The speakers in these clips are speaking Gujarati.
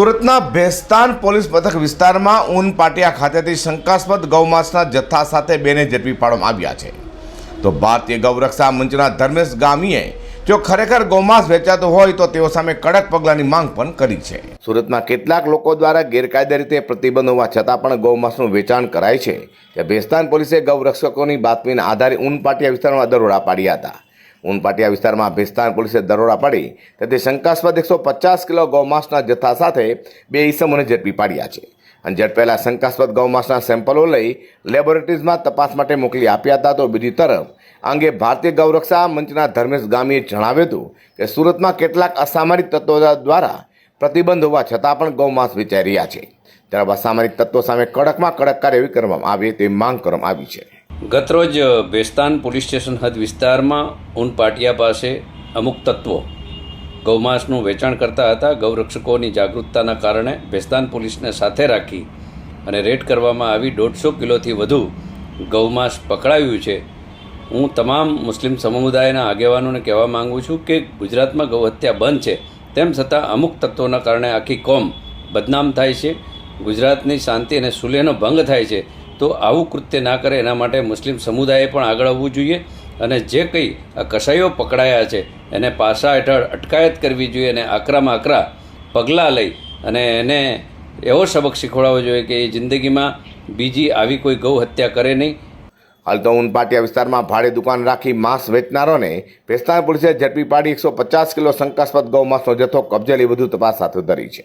સુરતના ભેસ્તાન પોલીસ મથક વિસ્તારમાં ઊન પાટિયા ખાતેથી શંકાસ્પદ ગૌમાંસના જથ્થા સાથે બેને ઝડપી પાડવામાં આવ્યા છે. તો ભારતીય ગૌરક્ષા મંચના ધર્મેશ ગામીએ જો ખરેખર ગૌમાંસ વેચાતો હોય તો તેઓ સામે કડક પગલાંની માંગ પણ કરી છે. સુરતમાં કેટલાક લોકો દ્વારા ગેરકાયદે રીતે પ્રતિબંધ હોવા છતાં પણ ગૌમાંસનું વેચાણ કરાય છે. ત્યાં ભેસ્તાન પોલીસે ગૌરક્ષકોની બાતમીના આધારે ઊન પાટિયા વિસ્તારમાં દરોડા પાડ્યા હતા. ઉનપાટિયા વિસ્તારમાં ભેસ્તાન પોલીસે દરોડા પાડી તેથી શંકાસ્પદ એકસો પચાસ કિલો ગૌમાંસના જથ્થા સાથે બે ઈસમોને ઝડપી પાડ્યા છે. અને ઝડપેલા શંકાસ્પદ ગૌમાંસના સેમ્પલો લઈ લેબોરેટરીઝમાં તપાસ માટે મોકલી આપ્યા હતા તો બીજી તરફ અંગે ભારતીય ગૌરક્ષા મંચના ધર્મેશ ગામીએ જણાવ્યું હતું કે સુરતમાં કેટલાક અસામરિક તત્વો દ્વારા પ્રતિબંધ હોવા છતાં પણ ગૌમાંસ વેચાઈ રહ્યા છે. ત્યારે અસામરિક તત્વો સામે કડકમાં કડક કાર્યવાહી કરવામાં આવે તેવી માંગ કરવામાં આવી છે. ગતરોજ બેસ્તાન પોલીસ સ્ટેશન હદ વિસ્તારમાં ઉનપાટિયા પાસે અમુક તત્વો ગૌમાંસનું વેચાણ કરતા હતા. ગૌરક્ષકોની જાગૃતતાના કારણે બેસ્તાન પોલીસને સાથે રાખી અને રેડ કરવામાં આવી દોઢસો કિલોથી વધુ ગૌમાંસ પકડાયું છે. હું તમામ મુસ્લિમ સમુદાયના આગેવાનોને કહેવા માગું છું કે ગુજરાતમાં ગૌહત્યા બંધ છે. તેમ છતાં અમુક તત્વોના કારણે આખી કોમ બદનામ થાય છે. ગુજરાતની શાંતિ અને સુલેહનો ભંગ થાય છે. તો આવું કૃત્ય ના કરે એના માટે મુસ્લિમ સમુદાયે પણ આગળ આવવું જોઈએ અને જે કંઈ આ કસાઈઓ પકડાયા છે, એને પાસા હેઠળ અટકાયત કરવી જોઈએ અને આકરામાં આકરા પગલાં લઈ અને એને એવો સબક શીખવાડવો જોઈએ કે એ જિંદગીમાં બીજી આવી કોઈ ગૌ હત્યા કરે નહીં. હાલ તો ઉનપાટિયા વિસ્તારમાં ભાડે દુકાન રાખી માંસ વેચનારોને ભેસ્તાન પોલીસે ઝડપી પાડી એકસો પચાસ કિલો શંકાસ્પદ ગૌ માંસનો જથ્થો કબજે લઈ વધુ તપાસ હાથ ધરી છે.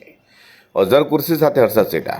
અઝર કુર્સી સાથે હર્ષદ સેટા.